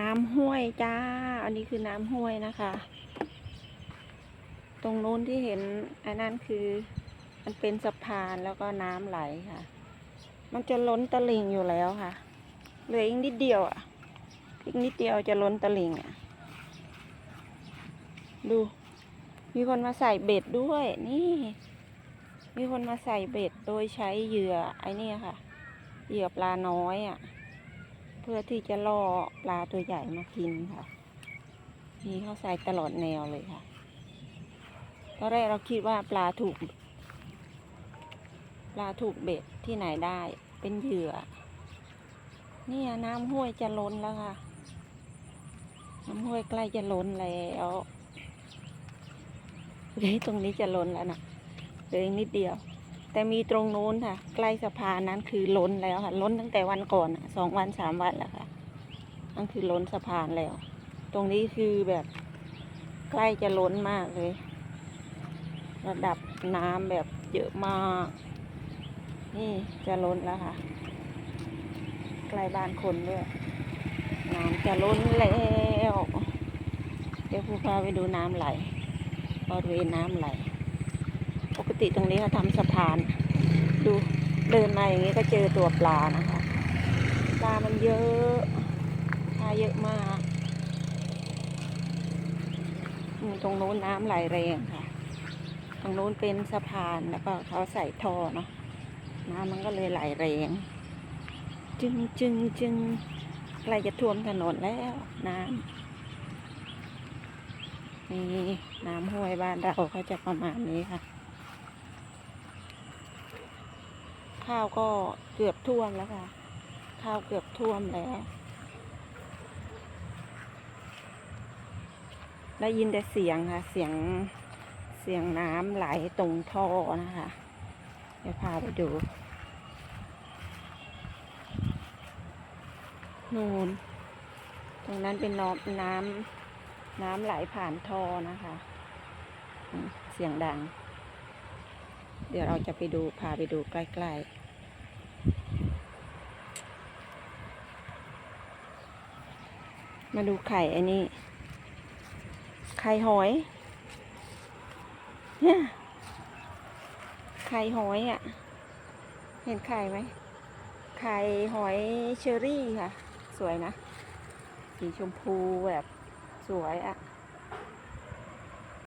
น้ำห้วยจ้า อันนี้คือน้ำห้วยนะคะ ตรงนู้นที่เห็นอันนั้นคือ มันเป็นสะพานแล้วก็น้ำไหลค่ะ มันจะล้นตลิ่งอยู่แล้วค่ะเหลืออีกนิดเดียวอะอีกนิดเดียวจะล้นตลิ่งอะ ดู มีคนมาใส่เบ็ดด้วย นี่ มีคนมาใส่เบ็ดโดยใช้เหยื่อไอ้นี่ค่ะ เหยื่อปลาน้อยอะ เพื่อที่จะล่อปลาตัวใหญ่มากินค่ะนี่เขาใส่ตลอดแนวเลยค่ะ ตอนแรกเราคิดว่าปลาถูก ปลาถูกเบ็ดที่ไหนได้เป็นเหยื่อ เนี่ยน้ำห้วยจะล้นแล้วค่ะ น้ำห้วยใกล้จะล้นแล้วเฮ้ยตรงนี้จะล้นแล้วนะเหลืออีกนิดเดียว แต่มีตรงนู้นค่ะ ใกล้สะพานนั้นคือล้นแล้วค่ะล้นตั้งแต่วันก่อนสองวันสามวันแล้วค่ะนั่นคือล้นสะพานแล้ว ตรงนี้คือแบบใกล้จะล้นมากเลย ระดับน้ำแบบเยอะมาก นี่จะล้นแล้วค่ะ ใกล้บ้านคนด้วยน้ำจะล้นแล้ว เดี๋ยวผู้พาไปดูน้ำไหลบริเวณน้ำไหล ปกติตรงนี้เขาทำสะพาน ดูเดินมาอย่างนี้ก็เจอตัวปลานะคะ ปลามันเยอะปลาเยอะมากตรงโน้นน้ำไหลแรงค่ะตรงโน้นเป็นสะพานแล้วก็เขาใส่ท่อเนาะน้ำมันก็เลยไหลแรง จึงจึงจึงใกล้จะท่วมถนนแล้วน้ำนี่น้ำห้วยบ้านเราเขาจะประมาณนี้ค่ะ ข้าวก็เกือบท่วมแล้วค่ะ ข้าวเกือบท่วมแล้ว ได้ยินแต่เสียงค่ะ เสียง เสียงน้ำไหลตรงท่อนะคะ เดี๋ยวพาไปดู นูนตรงนั้นเป็นน้ำน้ำน้ำไหลผ่านท่อนะคะ เสียงดัง เดี๋ยวเราจะไปดูพาไปดูใกล้ๆมาดูไข่อันนี้ ไข่หอย เนี่ย ไข่หอยอะ เห็นไข่ไหม ไข่หอยเชอรี่ค่ะ สวยนะ สีชมพูแบบสวยอะ่ะ